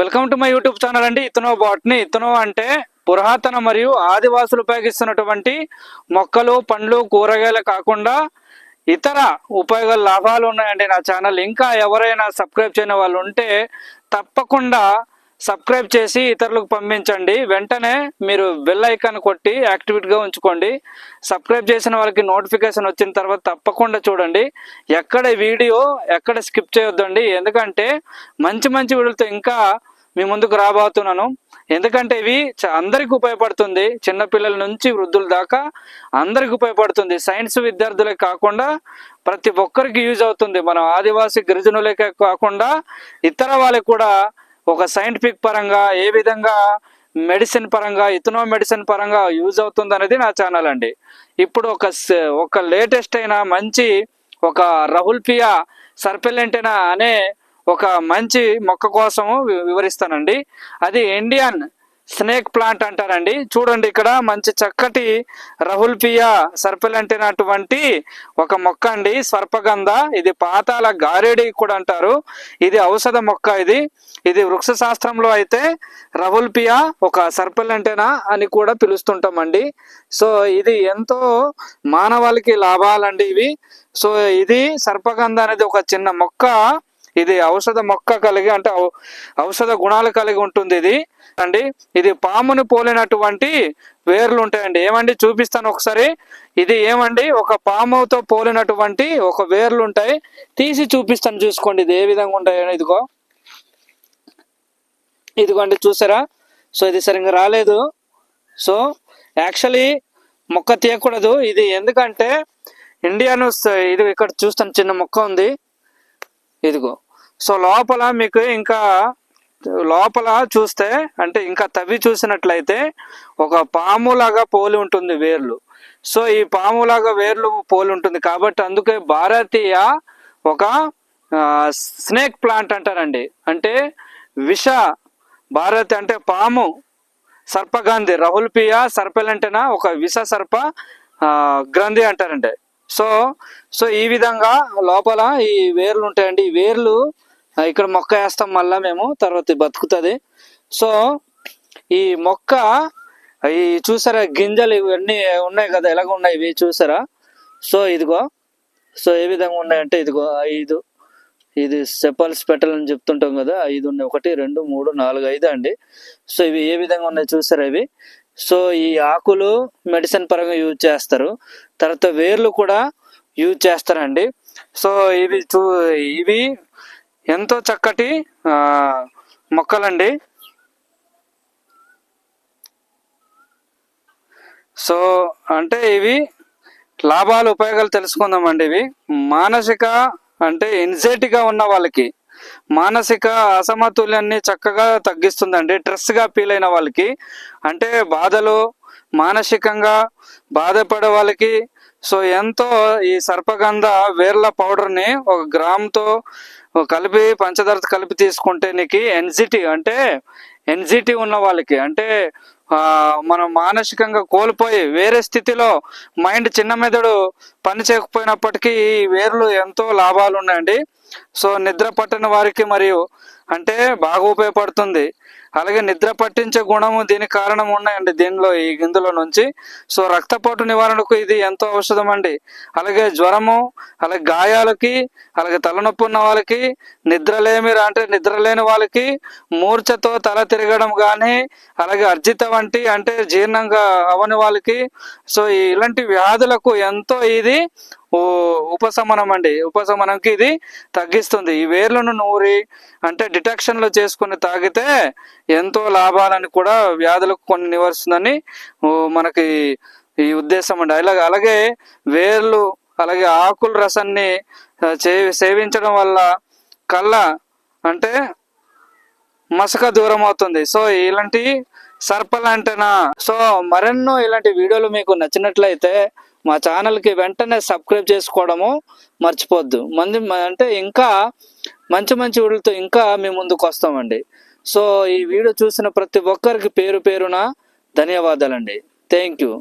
Welcome to my YouTube channel అండి. ఇతనో botany ఇతనో అంటే పురాతన మరియు ఆదివాసులు ఉపయోగిస్తున్నటువంటి మొక్కలు పండ్లు కూరగాయలు కాకుండా ఇతర ఉపయోగాలు లాభాలు ఉన్నాయండి నా ఛానల్. ఇంకా ఎవరైనా సబ్స్క్రైబ్ చేయని వాళ్ళు ఉంటే తప్పకుండా సబ్స్క్రైబ్ చేసి ఇతరులకు పంపించండి. వెంటనే మీరు బెల్ ఐకాన్ కొట్టి యాక్టివేట్గా ఉంచుకోండి. సబ్స్క్రైబ్ చేసిన వాళ్ళకి నోటిఫికేషన్ వచ్చిన తర్వాత తప్పకుండా చూడండి. ఎక్కడ వీడియో ఎక్కడ స్కిప్ చేయొద్దండి. ఎందుకంటే మంచి మంచి వీడియోలతో ఇంకా మీ ముందుకు రాబోతున్నాను. ఎందుకంటే ఇవి అందరికి ఉపయోగపడుతుంది. చిన్నపిల్లల నుంచి వృద్ధుల దాకా అందరికి ఉపయోగపడుతుంది. సైన్స్ విద్యార్థులే కాకుండా ప్రతి ఒక్కరికి యూజ్ అవుతుంది. మనం ఆదివాసీ గిరిజనులకే కాకుండా ఇతర వాళ్ళకి కూడా ఒక సైంటిఫిక్ పరంగా ఏ విధంగా మెడిసిన్ పరంగా ఇథనో మెడిసిన్ పరంగా యూజ్ అవుతుంది అనేది నా ఛానల్ అండి. ఇప్పుడు ఒక ఒక లేటెస్ట్ అయిన మంచి ఒక రహుల్ పియా సర్పెలెంటెనా అనే ఒక మంచి మొక్క కోసము వి- వివరిస్తానండి. అది ఇండియన్ స్నేక్ ప్లాంట్ అంటారండి. చూడండి ఇక్కడ మంచి చక్కటి రహుల్ పియా అటువంటి ఒక మొక్క అండి. సర్పగంధ ఇది పాతాల గారేడి కూడా అంటారు. ఇది ఔషధ మొక్క ఇది. ఇది వృక్ష శాస్త్రంలో అయితే రహుల్ పియా ఒక సర్పెలెంటెనా అని కూడా పిలుస్తుంటామండి. సో ఇది ఎంతో మానవాళికి లాభాలండి ఇవి. సో ఇది సర్పగంధ అనేది ఒక చిన్న మొక్క. ఇది ఔషధ మొక్క కలిగి అంటే ఔ- ఔషధ గుణాలు కలిగి ఉంటుంది ఇది. అండి ఇది పామును పోలినటువంటి వేర్లు ఉంటాయండి. ఏమండి? చూపిస్తాను ఒకసారి. ఇది ఏమండి? ఒక పాముతో పోలినటువంటి ఒక వేర్లు ఉంటాయి. తీసి చూపిస్తాను చూసుకోండి ఇది ఏ విధంగా ఉంటాయో ఇదిగో. ఇదిగోండి చూసారా? సో ఇది సరిగ్గా రాలేదు. సో యాక్చువల్లీ మొక్క తీయకూడదు. ఇది ఎందుకంటే ఇండియాను ఇది ఇక్కడ చూస్తాను చిన్న మొక్క ఉంది. ఇదిగో. సో లోపల మీకు ఇంకా లోపల చూస్తే అంటే ఇంకా తవ్వి చూసినట్లయితే ఒక పాములాగా పోలి ఉంటుంది వేర్లు. సో ఈ పాములాగా వేర్లు పోలి ఉంటుంది కాబట్టి అందుకే భారతీయ ఒక స్నేక్ ప్లాంట్ అంటారండి. అంటే విష భారతి అంటే పాము సర్పగాంధి రహుల్ పియా సర్పెలంటేనా ఒక విష సర్ప గ్రంథి అంటారండి. సో సో ఈ విధంగా లోపల ఈ వేర్లు ఉంటాయండి. ఈ వేర్లు ఇక్కడ మొక్క వేస్తాం మళ్ళా మేము తర్వాత బతుకుతుంది. సో ఈ మొక్క ఈ చూసారా గింజలు ఇవన్నీ ఉన్నాయి కదా ఎలాగ ఉన్నాయి ఇవి చూసారా? సో ఇదిగో సో ఏ విధంగా ఉన్నాయంటే ఇదిగో ఐదు ఇది సెపల్స్ పెట్టాలని చెప్తుంటాం కదా ఐదు ఉన్నాయి. ఒకటి రెండు మూడు నాలుగు ఐదు అండి. సో ఇవి ఏ విధంగా ఉన్నాయి చూసారా ఇవి? సో ఈ ఆకులు మెడిసిన్ పరంగా యూజ్ చేస్తారు. తర్వాత వేర్లు కూడా యూజ్ చేస్తారండి. సో ఇవి చూ ఇవి ఎంతో చక్కటి మొక్కలండి. సో అంటే ఇవి లాభాలు ఉపయోగాలు తెలుసుకుందామండి ఇవి. మానసిక అంటే ఎన్జైటీగా ఉన్న వాళ్ళకి మానసిక అసమతుల్యాన్ని చక్కగా తగ్గిస్తుందండి. స్ట్రెస్గా ఫీల్ అయిన వాళ్ళకి అంటే బాధలు మానసికంగా బాధపడే వాళ్ళకి సో ఎంతో ఈ సర్పగంధ వేర్ల పౌడర్ని ఒక గ్రామ్తో కలిపి పంచదార కలిపి తీసుకుంటే నీకు ఎన్జిటీ అంటే ఎన్జిటీ ఉన్న వాళ్ళకి అంటే మనం మానసికంగా కోల్పోయి వేరే స్థితిలో మైండ్ చిన్న మెదడు పని చేయకపోయినప్పటికీ ఈ వేర్లు ఎంతో లాభాలు ఉన్నాయండి. సో నిద్ర పట్టని వారికి మరియు అంటే బాగా ఉపయోగపడుతుంది. అలాగే నిద్ర పట్టించే గుణము దీనికి కారణం ఉన్నాయండి దీనిలో ఈ గిందులో నుంచి. సో రక్తపోటు నివారణకు ఇది ఎంతో ఔషధం అండి అలాగే జ్వరము అలాగే గాయాలకి అలాగే తలనొప్పి ఉన్న వాళ్ళకి నిద్రలేమి అంటే నిద్ర లేని వాళ్ళకి మూర్ఛతో తల తిరగడం కానీ అలాగే అర్జిత వంటి అంటే జీర్ణంగా అవని వాళ్ళకి సో ఇలాంటి వ్యాధులకు ఎంతో ఇది ఉపశమనం అండి ఉపశమనంకి ఇది తగ్గిస్తుంది. ఈ వేర్లను నూరి అంటే డిటెక్షన్లో చేసుకుని తాగితే ఎంతో లాభాలని కూడా వ్యాధులకు కొన్ని నివారిస్తుందని మనకి ఈ ఉద్దేశం అండి అలాగే అలాగే వేర్లు అలాగే ఆకుల రసాన్ని చే సేవించడం వల్ల కళ్ళ అంటే మసక దూరం అవుతుంది సో ఇలాంటి సర్పలంటనా సో మరెన్నో ఇలాంటి వీడియోలు మీకు నచ్చినట్లయితే మా ఛానల్కి వెంటనే సబ్స్క్రైబ్ చేసుకోవడము మర్చిపోద్దు. మంది అంటే ఇంకా మంచి మంచి వీడితో ఇంకా మేము ముందుకు వస్తామండి. సో ఈ వీడియో చూసిన ప్రతి ఒక్కరికి పేరు పేరున ధన్యవాదాలండి. Thank you